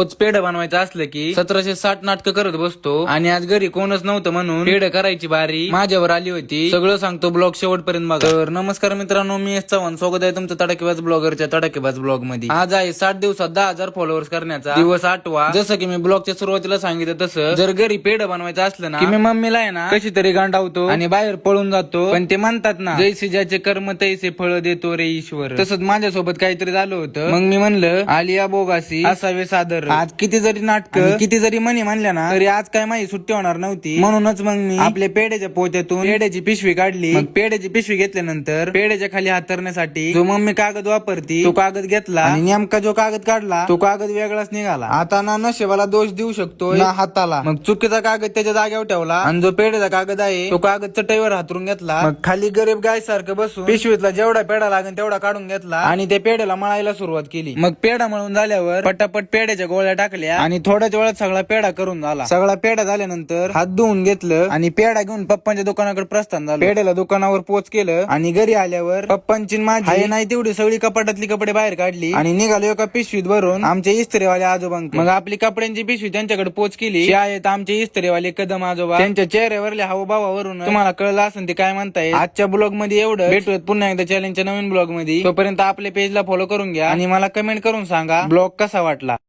रोज पेढ बनवायचं असलं की सतराशे साठ नाटकं करत बसतो. आणि आज घरी कोणच नव्हतं म्हणून पेढ करायची बारी माझ्यावर आली होती. सगळं सांगतो ब्लॉग शेवटपर्यंत बघा. तर नमस्कार मित्रांनो मी एस चव्हाण. स्वागत आहे तुमचं तडकेबाज ब्लॉगरच्या तडकेबाज ब्लॉगमध्ये आज आहे साठ दिवसात दहा हजार फॉलोअर्स करण्याचा दिवस आठवा. जसं की मी ब्लॉगच्या सुरुवातीला सांगितलं तसं जर घरी पेढ बनवायचं असलं ना की मी मम्मीला आहे ना कशी तरी गांडावतो आणि बाहेर पळून जातो. पण ते म्हणतात ना जैसे ज्याचे कर्म तैसे फळ देतो रे ईश्वर. तसंच माझ्यासोबत काहीतरी झालं होतं. मग मी म्हणलं आलिया बोगासी असावे सादर. आज किती जरी नाटक किती जरी म्हणी म्हणल्या ना तरी आज काय माझी सुट्टी होणार नव्हती. म्हणूनच मग मी आपल्या पेढ्याच्या पोत्यातून पेढ्याची पिशवी काढली. मग पेढ्याची पिशवी घेतल्यानंतर पेढ्याच्या खाली हातरण्यासाठी जो मम्मी कागद वापरती तो कागद घेतला. आणि नेमका जो कागद काढला तो कागद वेगळाच निघाला. आता ना नशेबाला दोष देऊ शकतो ना हाताला. मग चुकीचा कागद त्याच्या जागेवर ठेवला. आणि जो पेढ्याचा कागद आहे तो कागद चटईवर हातरून घेतला. मग खाली गरीब गाय सारखं बसून पिशवीतला जेवढा पेढा लागेल तेवढा काढून घेतला. आणि त्या पेढ्याला मळायला सुरुवात केली. मग पेढा मळून झाल्यावर पटापट पेढ्याच्या गोळ्या टाकल्या. आणि थोड्याच वेळात सगळा पेढा करून झाला. सगळा पेढा झाल्यानंतर हात धुवून घेतलं आणि पेढा घेऊन पप्पांच्या दुकानाकडे प्रस्थान झालं. पेढ्याला दुकानावर पोच केलं आणि घरी आल्यावर पप्पांची माझी नाही तेवढी सगळी कपाटातली कपडे बाहेर काढली. आणि निघालो एका पिशवीत भरून आमच्या इस्त्रीवाले आजोबांक मग आपली कपड्यांची पिशवी त्यांच्याकडे पोच केली. ते आहेत आमचे इस्त्रीवाले कदम आजोबा. त्यांच्या चेहऱ्यावरल्या हावभावावरून तुम्हाला कळलं असेल ते काय म्हणताय आजच्या ब्लॉगमध्ये एवढं. भेटूयात पुन्हा एकदा चॅलेंजच्या नवीन ब्लॉगमध्ये. तोपर्यंत आपल्या पेजला फॉलो करून घ्या. आणि मला कमेंट करून सांगा. ब्लॉग कसा वाटला?